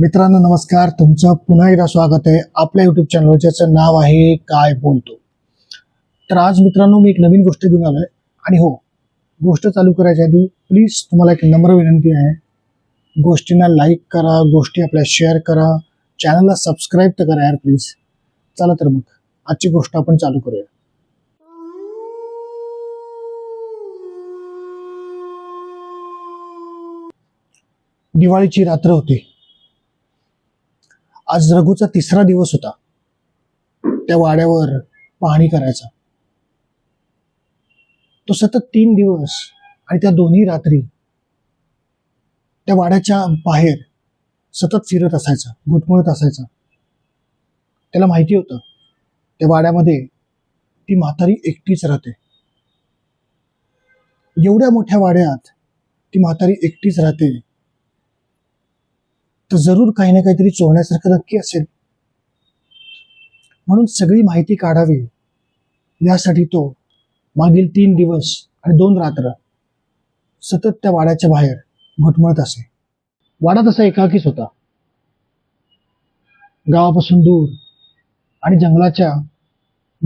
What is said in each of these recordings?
मित्रांनो नमस्कार. तुमचं पुन्हा एकदा स्वागत आहे आपल्या युट्यूब चॅनलवर ज्याचं नाव आहे काय बोलतो. तर आज मित्रांनो मी एक नवीन गोष्ट घेऊन आलोय. आणि हो गोष्ट चालू करायच्या आधी प्लीज तुम्हाला एक नम्र विनंती आहे. गोष्टींना लाईक करा गोष्टी आपल्या शेअर करा. चॅनलला सबस्क्राईब तर करा यार प्लीज चला तर मग आजची गोष्ट आपण चालू करूया. दिवाळीची रात्र होती. आज रघुचा तिसरा दिवस होता. त्या वाड्यावर पाहणी करायचा. तो सतत तीन दिवस आणि त्या दोन्ही रात्री त्या वाड्याच्या बाहेर सतत फिरत असायचा घुटमळत असायचा. त्याला माहिती होतं त्या वाड्यामध्ये ती म्हातारी एकटीच राहते. एवढ्या मोठ्या वाड्यात ती म्हातारी एकटीच राहते तर जरूर काही ना काहीतरी चोरण्यासारखं नक्की असेल. म्हणून सगळी माहिती काढावी. यासाठी तो मागील तीन दिवस आणि दोन रात्र सतत त्या वाड्याच्या बाहेर घुटमळत असे. वाडा तसा एकाकीच होता. गावापासून दूर आणि जंगलाच्या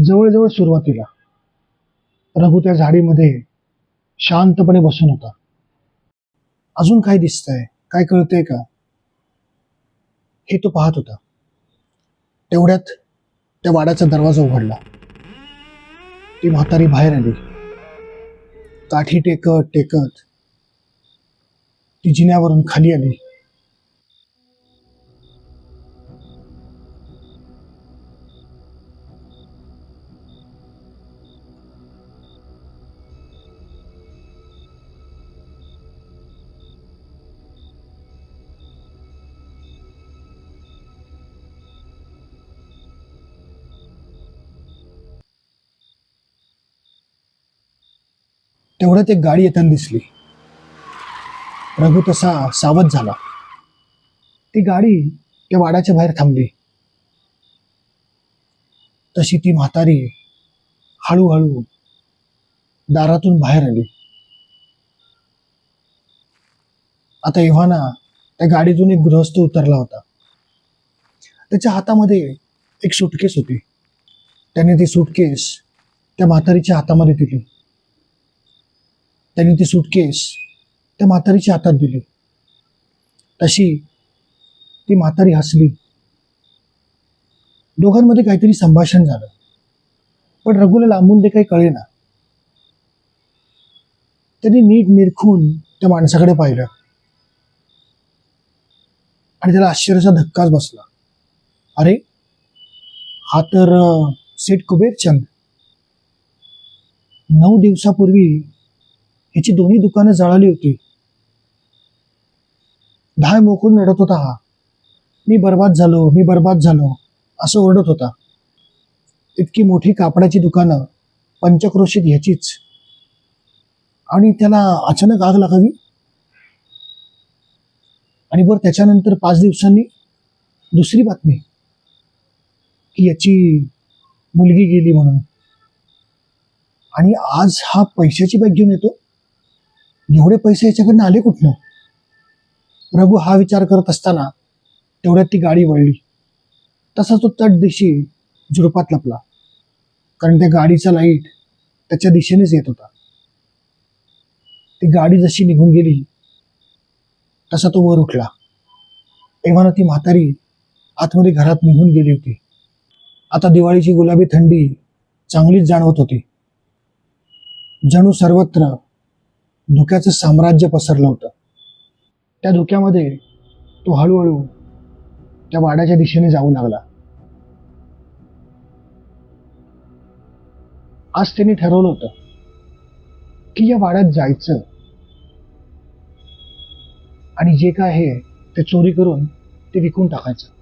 जवळजवळ सुरुवातीला रघु त्या झाडीमध्ये शांतपणे बसून होता. अजून काय दिसतंय? काय कळतंय का? हे तो पाहत होता. तेवढ्यात त्या वाड्याचा दरवाजा उघडला. ती म्हातारी बाहेर आली. काठी टेकत टेकत ती जिन्यावरून खाली आली. तेवढ्यात एक गाडी येताना दिसली. रघु तसा सावध झाला. ती गाडी त्या वाड्याच्या बाहेर थांबली. तशी ती म्हातारी हळूहळू दारातून बाहेर आली. आता एव्हाना त्या गाडीतून एक गृहस्थ उतरला होता. त्याच्या हातामध्ये एक सुटकेस होती. त्याने ती सुटकेस त्या म्हातारीच्या हातामध्ये दिली. त्यांनी ती सुटकेस त्या म्हातारीच्या हातात दिली. तशी ती म्हातारी हसली. दोघांमध्ये काहीतरी संभाषण झालं. पण रघुला लांबून ते काही कळेना. त्यांनी नीट निरखून त्या माणसाकडे पाहिलं. आणि त्याला आश्चर्याचा धक्काच बसला. अरे हा तर सेठ कुबेरचंद. नऊ दिवसापूर्वी ह्याची दोन्ही दुकानं जळाली होती. धाय मोकून रडत होता हा. मी बर्बाद झालो मी बर्बाद झालो असं ओरडत होता. इतकी मोठी कापडाची दुकानं पंचक्रोशीत ह्याचीच. आणि त्याला अचानक आग लागावी? आणि बरं त्याच्यानंतर पाच दिवसांनी दुसरी बातमी की याची मुलगी गेली म्हणून. आणि आज हा पैशाची बॅग घेऊन येतो? एवढे पैसे याच्याकडनं आले कुठनं? रघु हा विचार करत असताना तेवढ्यात ती गाडी वळली. तसा तो तट दिशी झुडपात लपला. कारण त्या गाडीचा लाइट त्याच्या दिशेनेच येत होता. ती गाडी जशी निघून गेली तसा तो वर उठला. तेव्हा ती म्हातारी आतमध्ये घरात निघून गेली होती. आता दिवाळीची गुलाबी थंडी चांगलीच जाणवत होती. जणू सर्वत्र धुक्याचं साम्राज्य पसरलं होतं. त्या धुक्यामध्ये तो हळूहळू त्या वाड्याच्या दिशेने जाऊ लागला. आज त्यांनी ठरवलं होतं की या वाड्यात जायचं आणि जे काय आहे ते चोरी करून ते विकून टाकायचं.